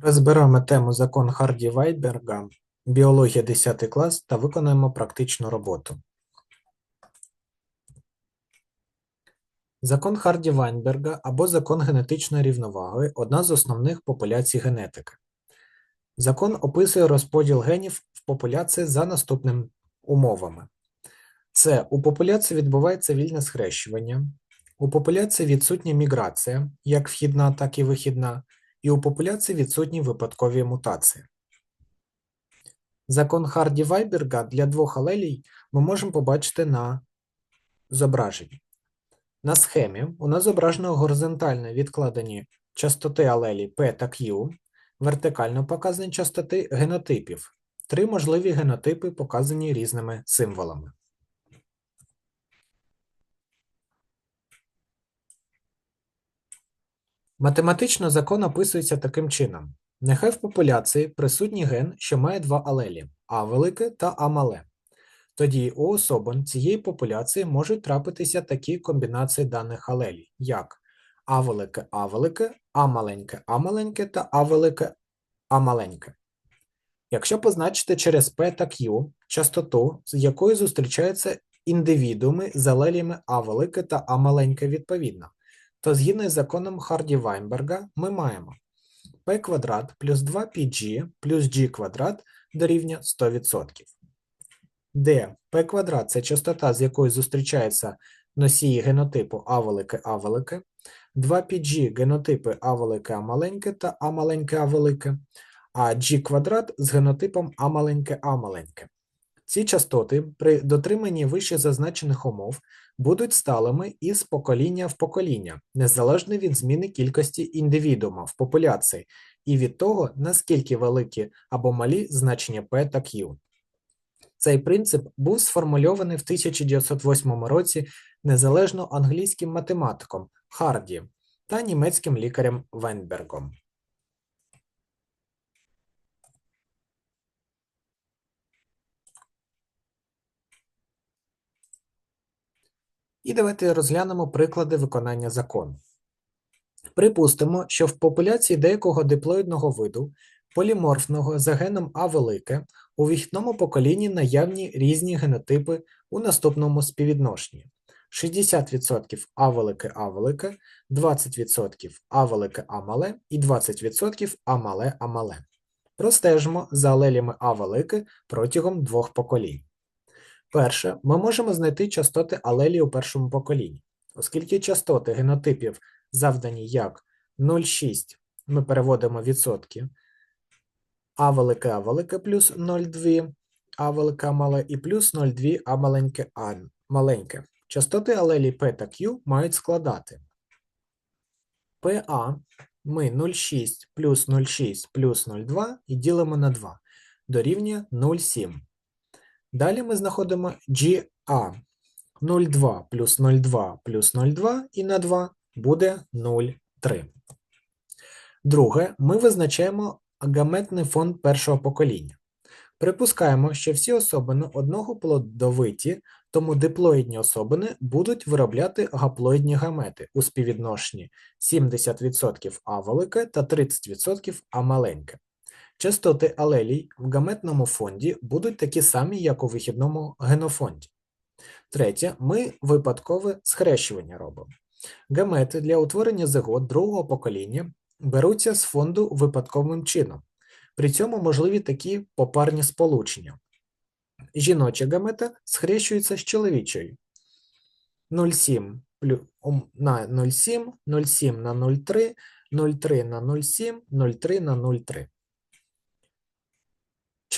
Розберемо тему закон Харді Вайберга, біологія 10 клас та виконаємо практичну роботу. Закон Харді Вайнберга або закон генетичної рівноваги одна з основних популяцій генетики. Закон описує розподіл генів в популяції за наступними умовами. Це у популяції відбувається вільне схрещування, у популяції відсутня міграція, як вхідна, так і вихідна, і у популяції відсутні випадкові мутації. Закон Харді Вайберга для двох алелій ми можемо побачити на зображенні. На схемі у нас зображено горизонтально відкладені частоти алелій P та Q, вертикально показані частоти генотипів. Три можливі генотипи показані різними символами. Математично закон описується таким чином. Нехай в популяції присутній ген, що має два алелі А велике та А мале. Тоді у особин цієї популяції можуть трапитися такі комбінації даних алелій, як А велике А велике, А маленьке А маленьке та А велике А маленьке. Якщо позначити через P та Q частоту, з якою зустрічаються індивідууми з алеліями А велике та А маленьке відповідно, то згідно з законом Харді Вайнберга ми маємо p квадрат плюс 2pg плюс g квадрат дорівнює 100%, де p квадрат це частота, з якою зустрічаються носії генотипу А велике А велике, 2pg генотипи А велике А маленьке та А маленьке А велике, а g квадрат з генотипом А маленьке А маленьке. Ці частоти при дотриманні вище зазначених умов будуть сталими із покоління в покоління, незалежно від зміни кількості індивідуума в популяції і від того, наскільки великі або малі значення P та Q. Цей принцип був сформульований в 1908 році незалежно англійським математиком Харді та німецьким лікарем Венбергом. І давайте розглянемо приклади виконання закону. Припустимо, що в популяції деякого диплоїдного виду, поліморфного за геном А велике, у вихідному поколінні наявні різні генотипи у наступному співвідношенні. 60% А велике А велике, 20% А велике А мале і 20% А мале А мале. Простежимо за алелями А велике протягом двох поколінь. Перше, ми можемо знайти частоти алелі у першому поколінні. Оскільки частоти генотипів завдані як 0,6, ми переводимо відсотки А велике А велике плюс 0,2 А велике А мале і плюс 0,2 А маленьке А маленьке. Частоти алелі P та Q мають складати PA ми 0,6 плюс 0,6 плюс 0,2 і ділимо на 2 дорівнює 0,7. Далі ми знаходимо GA 0,2 плюс 0,2 плюс 0,2 і на 2 буде 0,3. Друге, ми визначаємо агаметний фонд першого покоління. Припускаємо, що всі особини одного плодовиті, тому диплоїдні особини будуть виробляти гаплоїдні гамети у співвідношенні 70% А велике та 30% А маленьке. Частоти алелій в гаметному фонді будуть такі самі, як у вихідному генофонді. Третє, ми випадкове схрещування робимо. Гамети для утворення зигот другого покоління беруться з фонду випадковим чином. При цьому можливі такі попарні сполучення. Жіноча гамета схрещується з чоловічою 0,7 на 0,7, 0,7 на 0,3, 0,3 на 0,7, 0,3 на 0,3.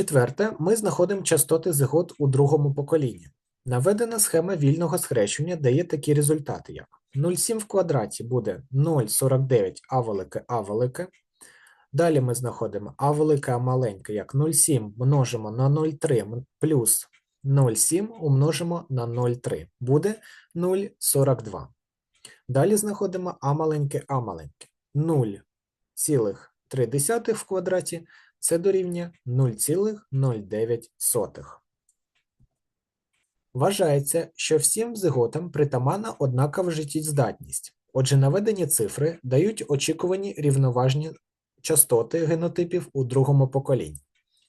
Четверте, ми знаходимо частоти зигот у другому поколінні. Наведена схема вільного схрещення дає такі результати, як 0,7 в квадраті буде 0,49 А велике А велике. Далі ми знаходимо А велике А маленьке, як 0,7 множимо на 0,3 плюс 0,7 умножимо на 0,3. Буде 0,42. Далі знаходимо А маленьке А маленьке. 0,3 в квадраті це дорівнює 0,09. Вважається, що всім зиготам притаманна однакова життєздатність. Отже, наведені цифри дають очікувані рівноважні частоти генотипів у другому поколінні.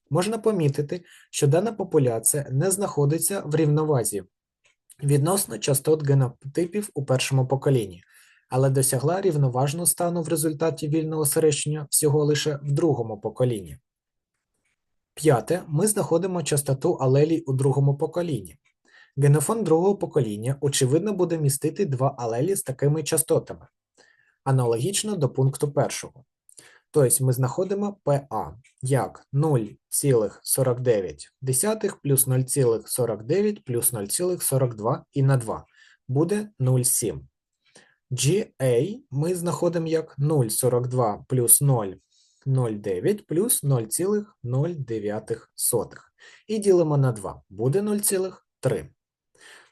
Можна помітити, що дана популяція не знаходиться в рівновазі відносно частот генотипів у першому поколінні, але досягла рівноважного стану в результаті вільного середнього всього лише в другому поколінні. П'яте, ми знаходимо частоту алелій у другому поколінні. Генофон другого покоління, очевидно, буде містити два алелі з такими частотами, аналогічно до пункту першого. Тобто ми знаходимо PA як 0,49 плюс 0,49 плюс 0,42 і на 2 буде 0,7. GA ми знаходимо як 0,42 плюс 0,09 плюс 0,09 і ділимо на 2, буде 0,3.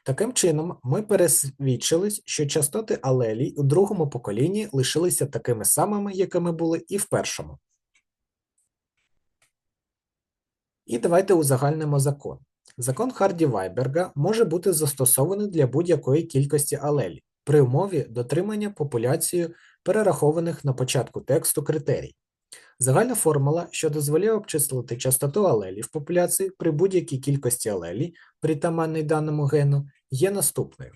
Таким чином, ми пересвідчились, що частоти алелій у другому поколінні лишилися такими самими, якими були і в першому. І давайте узагальнимо закон. Закон Харді-Вайберга може бути застосований для будь-якої кількості алелій при умові дотримання популяцією перерахованих на початку тексту критерій. Загальна формула, що дозволяє обчислити частоту алелів популяції при будь-якій кількості алелі, притаманний даному гену, є наступною.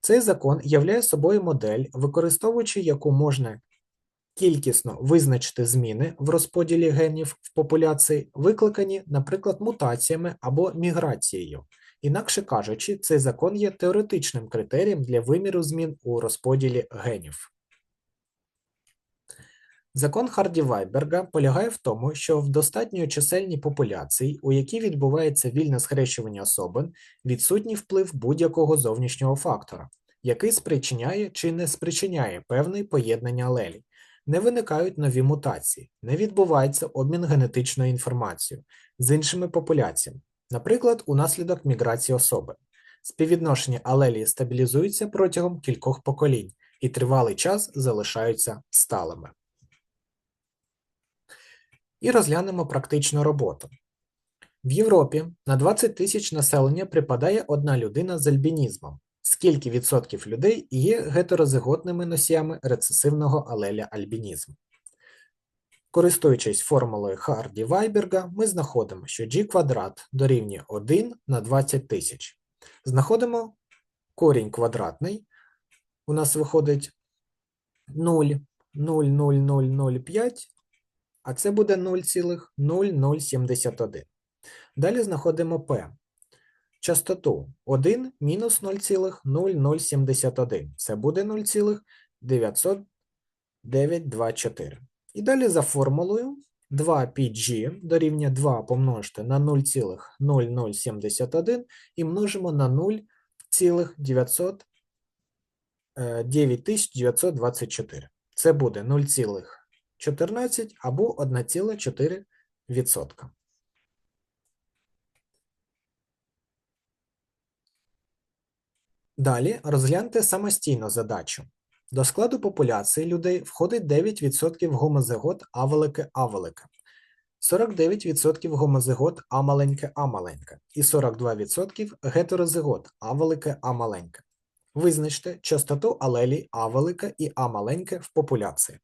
Цей закон являє собою модель, використовуючи яку можна кількісно визначити зміни в розподілі генів в популяції, викликані, наприклад, мутаціями або міграцією. Інакше кажучи, цей закон є теоретичним критерієм для виміру змін у розподілі генів. Закон Харді-Вайберга полягає в тому, що в достатньо чисельній популяції, у якій відбувається вільне схрещування особин, відсутній вплив будь-якого зовнішнього фактора, який спричиняє чи не спричиняє певне поєднання алелій. Не виникають нові мутації, не відбувається обмін генетичною інформацією з іншими популяціями, наприклад, унаслідок міграції особи. Співвідношення алелії стабілізуються протягом кількох поколінь і тривалий час залишаються сталими. І розглянемо практичну роботу. В Європі на 20 тисяч населення припадає одна людина з альбінізмом. Скільки відсотків людей є гетерозиготними носіями рецесивного алеля альбінізму? Користуючись формулою Харді-Вайберга, ми знаходимо, що g квадрат дорівнює 1 на 20 тисяч. Знаходимо корінь квадратний. У нас виходить 0,00005 а це буде 0,0071. Далі знаходимо P. Частоту 1 мінус 0,0071. Це буде 0,924. І далі за формулою 2pg дорівнює 2 помножити на 0,0071 і множимо на 0,9924. Це буде 0, 14 або 1,4%. Далі розгляньте самостійно задачу. До складу популяції людей входить 9% гомозигот А велике А велике, 49% гомозигот А маленьке А маленьке і 42% гетерозигот А велике А маленьке. Визначте частоту алелій А велике і А маленьке в популяції.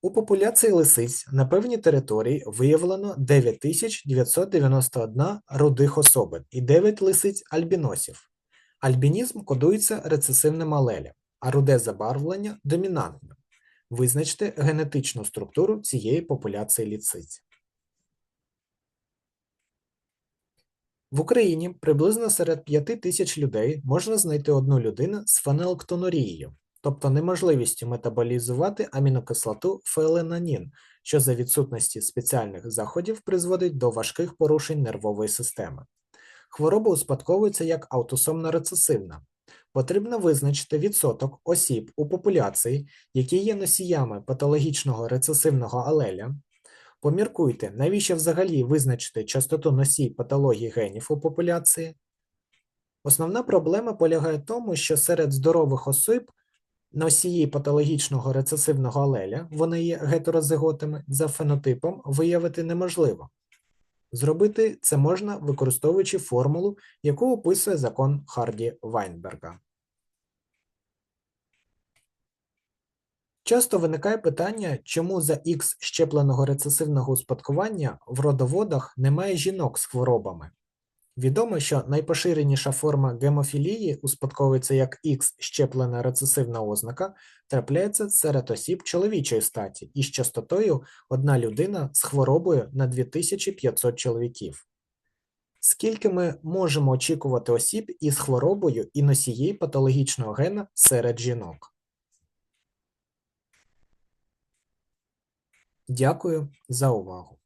У популяції лисиць на певній території виявлено 9991 рудих особин і 9 лисиць альбіносів. Альбінізм кодується рецесивним алелем, а руде забарвлення домінантним. Визначте генетичну структуру цієї популяції лисиць. В Україні приблизно серед 5 тисяч людей можна знайти одну людину з фенелктонурією тобто неможливістю метаболізувати амінокислоту феоленанін, що за відсутності спеціальних заходів призводить до важких порушень нервової системи. Хвороба успадковується як аутосомно рецесивна. Потрібно визначити відсоток осіб у популяції, які є носіями патологічного рецесивного алеля. Поміркуйте, навіщо взагалі визначити частоту носій патології генів у популяції. Основна проблема полягає в тому, що серед здорових осіб Носії патологічного рецесивного алеля, вони є гетерозиготами, за фенотипом виявити неможливо. Зробити це можна, використовуючи формулу, яку описує закон Харді Вайнберга. Часто виникає питання, чому за X щепленого рецесивного успадкування в родоводах немає жінок з хворобами. Відомо, що найпоширеніша форма гемофілії успадковується як X щеплена рецесивна ознака, трапляється серед осіб чоловічої статі із частотою одна людина з хворобою на 2500 чоловіків. Скільки ми можемо очікувати осіб із хворобою і носією патологічного гена серед жінок? Дякую за увагу.